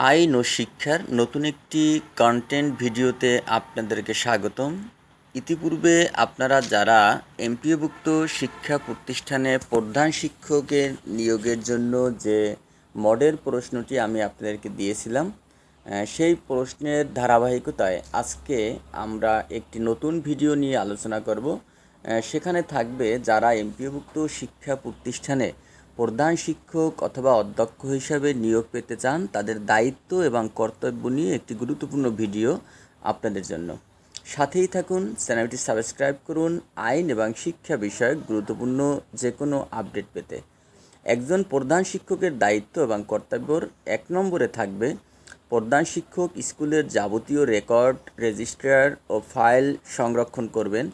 আইন ও শিক্ষার নতুন একটি কন্টেন্ট ভিডিওতে আপনাদেরকে স্বাগতম। ইতিপূর্বে আপনারা যারা এমপিওভুক্ত শিক্ষা প্রতিষ্ঠানে প্রধান শিক্ষকের নিয়োগের জন্য যে মডেল প্রশ্নটি আমি আপনাদেরকে দিয়েছিলাম সেই প্রশ্নের ধারাবাহিকতায় আজকে আমরা একটি নতুন ভিডিও নিয়ে আলোচনা করব। সেখানে থাকবে যারা এমপিওভুক্ত শিক্ষা প্রতিষ্ঠানে প্রধান শিক্ষক অথবা অধ্যক্ষ হিসাবে নিয়োগ পেতে চান, তাদের দায়িত্ব এবং কর্তব্য নিয়ে একটি গুরুত্বপূর্ণ ভিডিও আপনাদের জন্য। সাথেই থাকুন, চ্যানেলটি সাবস্ক্রাইব করুন, আইন এবং শিক্ষা বিষয়ক গুরুত্বপূর্ণ যে কোনো আপডেট পেতে। একজন প্রধান শিক্ষকের দায়িত্ব এবং কর্তব্যর এক নম্বরে থাকবে প্রধান শিক্ষক স্কুলের যাবতীয় রেকর্ড, রেজিস্ট্রার ও ফাইল সংরক্ষণ করবেন।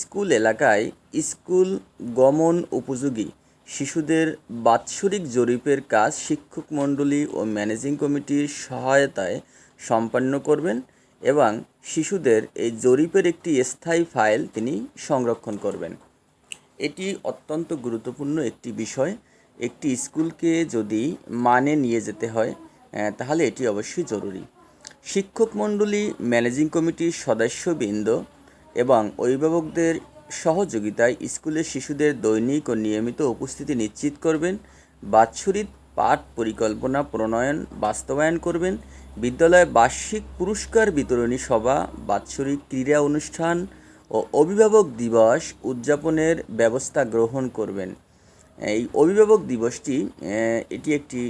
স্কুল এলাকায় স্কুল গমন উপযোগী শিশুদের বাৎসরিক জরিপের কাজ শিক্ষক মণ্ডলী ও ম্যানেজিং কমিটির সহায়তায় সম্পন্ন করবেন এবং শিশুদের এই জরিপের একটি স্থায়ী ফাইল তিনি সংরক্ষণ করবেন। এটি অত্যন্ত গুরুত্বপূর্ণ একটি বিষয়। একটি স্কুলকে যদি মানে নিয়ে যেতে হয় তাহলে এটি অবশ্যই জরুরি। শিক্ষক মণ্ডলী, ম্যানেজিং কমিটির সদস্যবৃন্দ এবং অভিভাবকদের সহযোগিতায় স্কুলের শিশুদের দৈনিক ও নিয়মিত উপস্থিতি নিশ্চিত করবেন, বাৎসরিক পাঠ পরিকল্পনা প্রণয়ন বাস্তবায়ন করবেন, বিদ্যালয়ে বার্ষিক পুরস্কার বিতরণী সভা, বাৎসরিক ক্রীড়া অনুষ্ঠান ও অভিভাবক দিবস উদযাপনের ব্যবস্থা গ্রহণ করবেন। এই অভিভাবক দিবসটি এটি একটি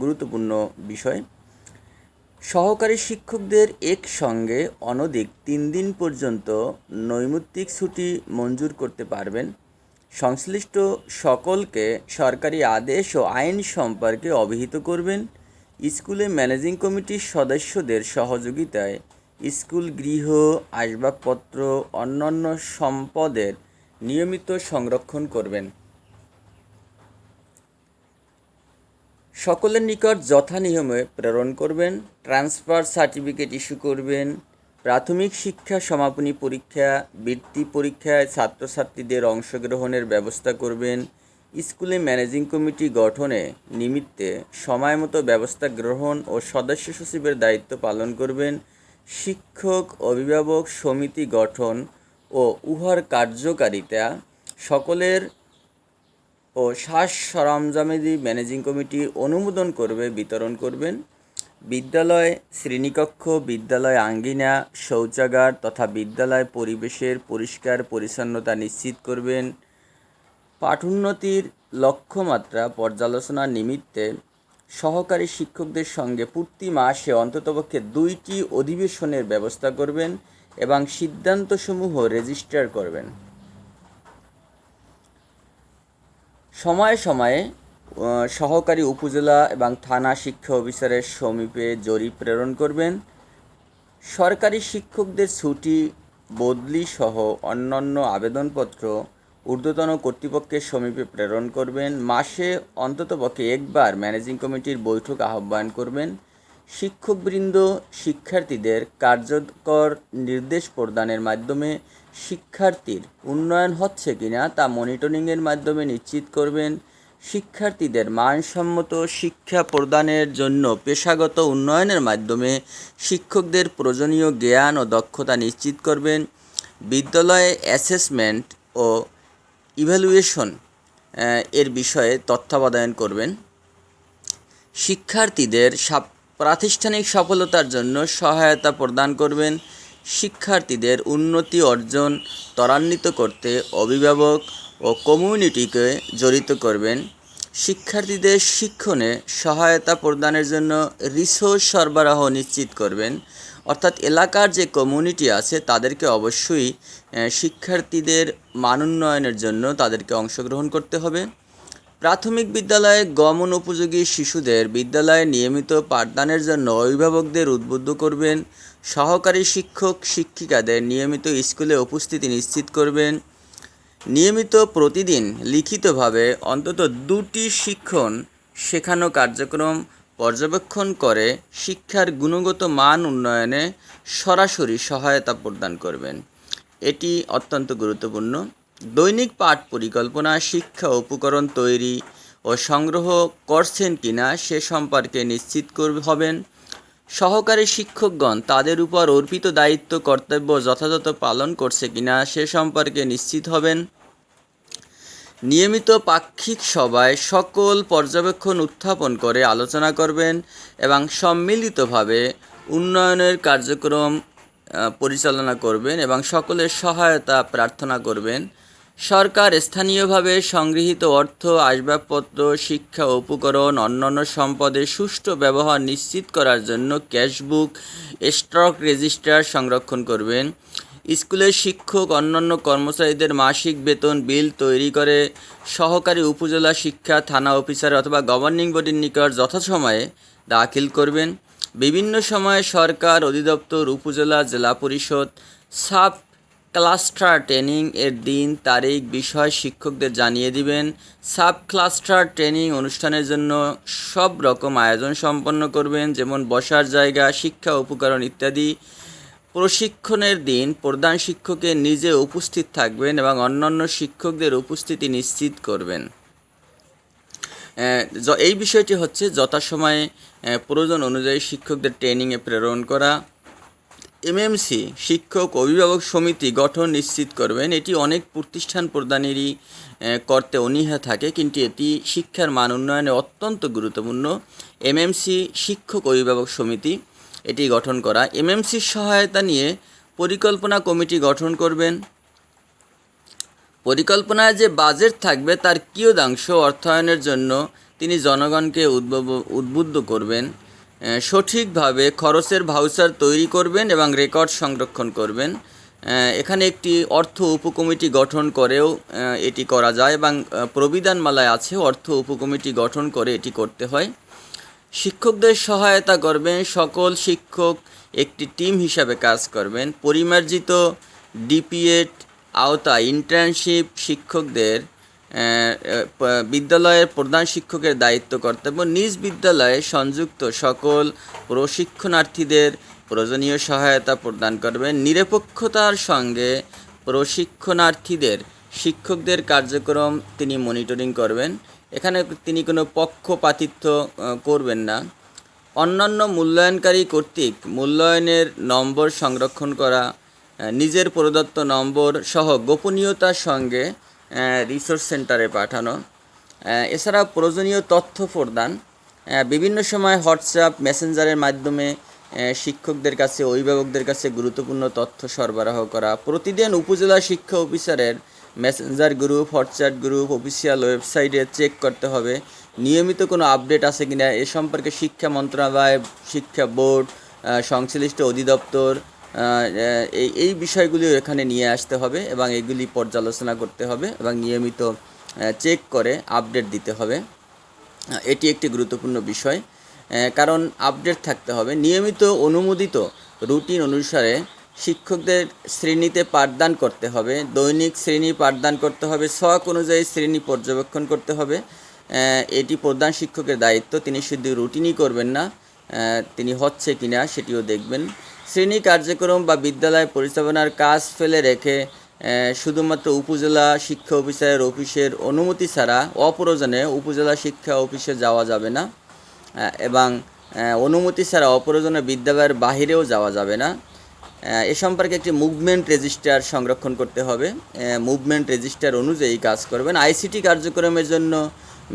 গুরুত্বপূর্ণ বিষয়। সহকারী শিক্ষকদের একসঙ্গে অনধিক তিন দিন পর্যন্ত নৈমিত্তিক ছুটি মঞ্জুর করতে পারবেন। সংশ্লিষ্ট সকলকে সরকারি আদেশ ও আইন সম্পর্কে অবহিত করবেন। স্কুলে ম্যানেজিং কমিটির সদস্যদের সহযোগিতায় স্কুল গৃহ, আসবাবপত্র, অন্যান্য সম্পদের নিয়মিত সংরক্ষণ করবেন। সকলের নিকট যথা নিয়মে প্রেরণ করবেন ট্রান্সফার সার্টিফিকেট ইস্যু করবেন, প্রাথমিক শিক্ষা সমাপনী পরীক্ষা, বৃত্তি পরীক্ষায় ছাত্রছাত্রীদের অংশগ্রহণের ব্যবস্থা করবেন, স্কুলে ম্যানেজিং কমিটি গঠনে নিমিত্তে সময়মতো ব্যবস্থা গ্রহণ ও সদস্য সচিবের দায়িত্ব পালন করবেন, শিক্ষক, অভিভাবক সমিতি গঠন ও উহার কার্যকারিতা সকলের ও শ্বাস সরঞ্জামেদি ম্যানেজিং কমিটি অনুমোদন করবে, বিতরণ করবেন। বিদ্যালয়, শ্রেণীকক্ষ, বিদ্যালয় আঙ্গিনা, শৌচাগার তথা বিদ্যালয় পরিবেশের পরিষ্কার পরিচ্ছন্নতা নিশ্চিত করবেন। পাঠোন্নতির লক্ষ্যমাত্রা পর্যালোচনা নিমিত্তে সহকারী শিক্ষকদের সঙ্গে প্রতি মাসে অন্ততপক্ষে দুইটি অধিবেশনের ব্যবস্থা করবেন এবং সিদ্ধান্তসমূহ রেজিস্টার করবেন। সময়ে সময়ে সহকারী উপজেলা এবং থানা শিক্ষা অফিসারের সমীপে জরিপ প্রেরণ করবেন। সরকারি শিক্ষকদের ছুটি, বদলি সহ অন্যান্য আবেদনপত্র ঊর্ধ্বতন কর্তৃপক্ষের সমীপে প্রেরণ করবেন। মাসে অন্ততপক্ষে একবার ম্যানেজিং কমিটির বৈঠক আহ্বান করবেন। শিক্ষকবৃন্দ, শিক্ষার্থীদের কার্যকর নির্দেশ প্রদানের মাধ্যমে শিক্ষার্থীর উন্নয়ন হচ্ছে কিনা তা মনিটরিংয়ের মাধ্যমে নিশ্চিত করবেন। শিক্ষার্থীদের মানসম্মত শিক্ষা প্রদানের জন্য পেশাগত উন্নয়নের মাধ্যমে শিক্ষকদের প্রয়োজনীয় জ্ঞান ও দক্ষতা নিশ্চিত করবেন। বিদ্যালয়ে অ্যাসেসমেন্ট ও ইভ্যালুয়েশন এর বিষয়ে তত্ত্বাবধান করবেন। শিক্ষার্থীদের প্রাতিষ্ঠানিক সফলতার জন্য সহায়তা প্রদান করবেন। শিক্ষার্থীদের উন্নতি অর্জন ত্বরান্বিত করতে অভিভাবক ও কমিউনিটিকে জড়িত করবেন। শিক্ষার্থীদের শিক্ষণে সহায়তা প্রদানের জন্য রিসোর্স সরবরাহ নিশ্চিত করবেন। অর্থাৎ এলাকার যে কমিউনিটি আছে, তাদেরকে অবশ্যই শিক্ষার্থীদের মান উন্নয়নের জন্য তাদেরকে অংশগ্রহণ করতে হবে। প্রাথমিক বিদ্যালয়ে গমন উপযোগী শিশুদের বিদ্যালয়ে নিয়মিত পাঠদানের জন্য অভিভাবকদের উদ্বুদ্ধ করবেন। সহকারী শিক্ষক, শিক্ষিকাদের নিয়মিত স্কুলে উপস্থিতি নিশ্চিত করবেন। নিয়মিত প্রতিদিন লিখিতভাবে অন্তত দুটি শিক্ষণ শেখানো কার্যক্রম পর্যবেক্ষণ করে শিক্ষার গুণগত মান উন্নয়নে সরাসরি সহায়তা প্রদান করবেন। এটি অত্যন্ত গুরুত্বপূর্ণ। দৈনিক পাঠ পরিকল্পনা, শিক্ষা উপকরণ তৈরি ও সংগ্রহ করছেন কিনা সে সম্পর্কে নিশ্চিত হবেন। সহকারী শিক্ষকগণ তাদের উপর অর্পিত দায়িত্ব, কর্তব্য যথাযথ পালন করছে কিনা সে সম্পর্কে নিশ্চিত হবেন। নিয়মিত পাক্ষিক সভায় সকল পর্যবেক্ষণ উত্থাপন করে আলোচনা করবেন এবং সম্মিলিতভাবে উন্নয়নের কার্যক্রম পরিচালনা করবেন এবং সকলের সহায়তা প্রার্থনা করবেন। সরকার স্থানীয়ভাবে সংগৃহীত অর্থ, আসবাবপত্র, শিক্ষা উপকরণ, অন্যান্য সম্পদের সুষ্ঠু ব্যবহার নিশ্চিত করার জন্য ক্যাশবুক, স্টক রেজিস্টার সংরক্ষণ করবেন। স্কুলের শিক্ষক, অন্যান্য কর্মচারীদের মাসিক বেতন, বিল তৈরি করে সহকারী উপজেলা শিক্ষা, থানা অফিসার অথবা গভর্নিং বডির নিকট যথাসময়ে দাখিল করবেন। বিভিন্ন সময়ে সরকার অধিদপ্তর, উপজেলা, জেলা পরিষদ, সাব ক্লাস্টার ট্রেনিং এর দিন, তারিখ, বিষয় শিক্ষকদের জানিয়ে দিবেন। সাব ক্লাস্টার ট্রেনিং অনুষ্ঠানের জন্য সব রকম আয়োজন সম্পন্ন করবেন, যেমন বসার জায়গা, শিক্ষা উপকরণ ইত্যাদি। প্রশিক্ষণের দিন প্রধান শিক্ষকের নিজে উপস্থিত থাকবেন এবং অন্যান্য শিক্ষকদের উপস্থিতি নিশ্চিত করবেন। এই বিষয়টি হচ্ছে যথাসময়ে প্রয়োজন অনুযায়ী শিক্ষকদের ট্রেনিংয়ে প্রেরণ করা। এমএমসি শিক্ষক অভিভাবক সমিতি গঠন নিশ্চিত করবেন। এটি অনেক প্রতিষ্ঠান প্রদানেরই করতে অনীহা থাকে, কিন্তু এটি শিক্ষার মান উন্নয়নে অত্যন্ত গুরুত্বপূর্ণ। এমএমসি শিক্ষক অভিভাবক সমিতি এটি গঠন করা। এমএমসির সহায়তা নিয়ে পরিকল্পনা কমিটি গঠন করবেন। পরিকল্পনায় যে বাজেট থাকবে, তার কিয়দাংশ অর্থায়নের জন্য তিনি জনগণকে উদ্বুদ্ধ করবেন। সঠিকভাবে খরচের ভাউচার তৈরি করবেন এবং রেকর্ড সংরক্ষণ করবেন। এখানে একটি অর্থ উপকমিটি গঠন করেও এটি করা যায় এবং প্রবিধানমালায় আছে অর্থ উপকমিটি গঠন করে এটি করতে হয়। শিক্ষকদের সহায়তা করবেন, সকল শিক্ষক একটি টিম হিসাবে কাজ করবেন। পরিমার্জিত ডিপিএড আওতায় ইন্টার্নশিপ শিক্ষকদের বিদ্যালয়ের প্রধান শিক্ষকের দায়িত্ব কর্তব্য। নিজ বিদ্যালয়ে সংযুক্ত সকল প্রশিক্ষণার্থীদের প্রয়োজনীয় সহায়তা প্রদান করবেন নিরপেক্ষতার সঙ্গে প্রশিক্ষণার্থীদের, শিক্ষকদের কার্যক্রম তিনি মনিটরিং করবেন। এখানে তিনি কোনো পক্ষপাতিত্ব করবেন না। অন্যান্য মূল্যায়নকারী কর্তৃক মূল্যায়নের নম্বর সংরক্ষণ করা নিজের প্রদত্ত নম্বর সহ গোপনীয়তার সঙ্গে রিসোর্স সেন্টারে পাঠানো। এছাড়া প্রয়োজনীয় তথ্য প্রদান। বিভিন্ন সময় হোয়াটসঅ্যাপ মেসেঞ্জারের মাধ্যমে শিক্ষকদের কাছে, অভিভাবকদের কাছে গুরুত্বপূর্ণ তথ্য সরবরাহ করা। প্রতিদিন উপজেলা শিক্ষা অফিসারের Messenger group WhatsApp group official ওয়েবসাইটে চেক করতে হবে। নিয়মিত কোনো আপডেট আছে কিনা? এ সম্পর্কে শিক্ষা মন্ত্রণালয়, শিক্ষা বোর্ড সংশ্লিষ্ট অধিদপ্তর এই এই বিষয়গুলিও এখানে নিয়ে আসতে হবে এবং এগুলি পর্যালোচনা করতে হবে এবং নিয়মিত চেক করে আপডেট দিতে হবে। এটি একটি গুরুত্বপূর্ণ বিষয়। কারণ আপডেট থাকতে হবে। নিয়মিত অনুমোদিত রুটিন অনুসারে শিক্ষকদের শ্রেণীতে পাঠদান করতে হবে। দৈনিক শ্রেণি পাঠদান করতে হবে। শখ অনুযায়ী শ্রেণি পর্যবেক্ষণ করতে হবে। এটি প্রধান শিক্ষকের দায়িত্ব। তিনি শুধু রুটিনই করবেন না তিনি হচ্ছে কিনা সেটিও দেখবেন। শ্রেণি কার্যক্রম বা বিদ্যালয় পরিচালনার কাজ ফেলে রেখে শুধুমাত্র উপজেলা শিক্ষা অফিসারের অফিসের অনুমতি ছাড়া অপ্রয়োজনে উপজেলা শিক্ষা অফিসে যাওয়া যাবে না এবং অনুমতি ছাড়া অপ্রয়োজনে বিদ্যালয়ের বাহিরেও যাওয়া যাবে না। এ সম্পর্কে একটি মুভমেন্ট রেজিস্টার সংরক্ষণ করতে হবে। মুভমেন্ট রেজিস্টার অনুযায়ী কাজ করবেন। আইসিটি কার্যক্রমের জন্য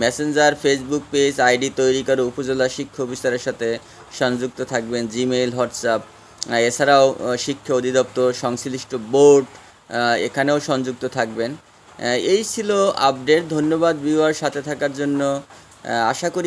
মেসেঞ্জার, ফেসবুক পেজ, আইডি তৈরি করে উপজেলা শিক্ষা অফিসারের সাথে সংযুক্ত থাকবেন। জিমেইল, হোয়াটসঅ্যাপ এছাড়াও শিক্ষা অধিদপ্তর, সংশ্লিষ্ট বোর্ড এখানেও সংযুক্ত থাকবেন। এই ছিল আপডেট। ধন্যবাদ ভিউয়ার সাথে থাকার জন্য। আশা করি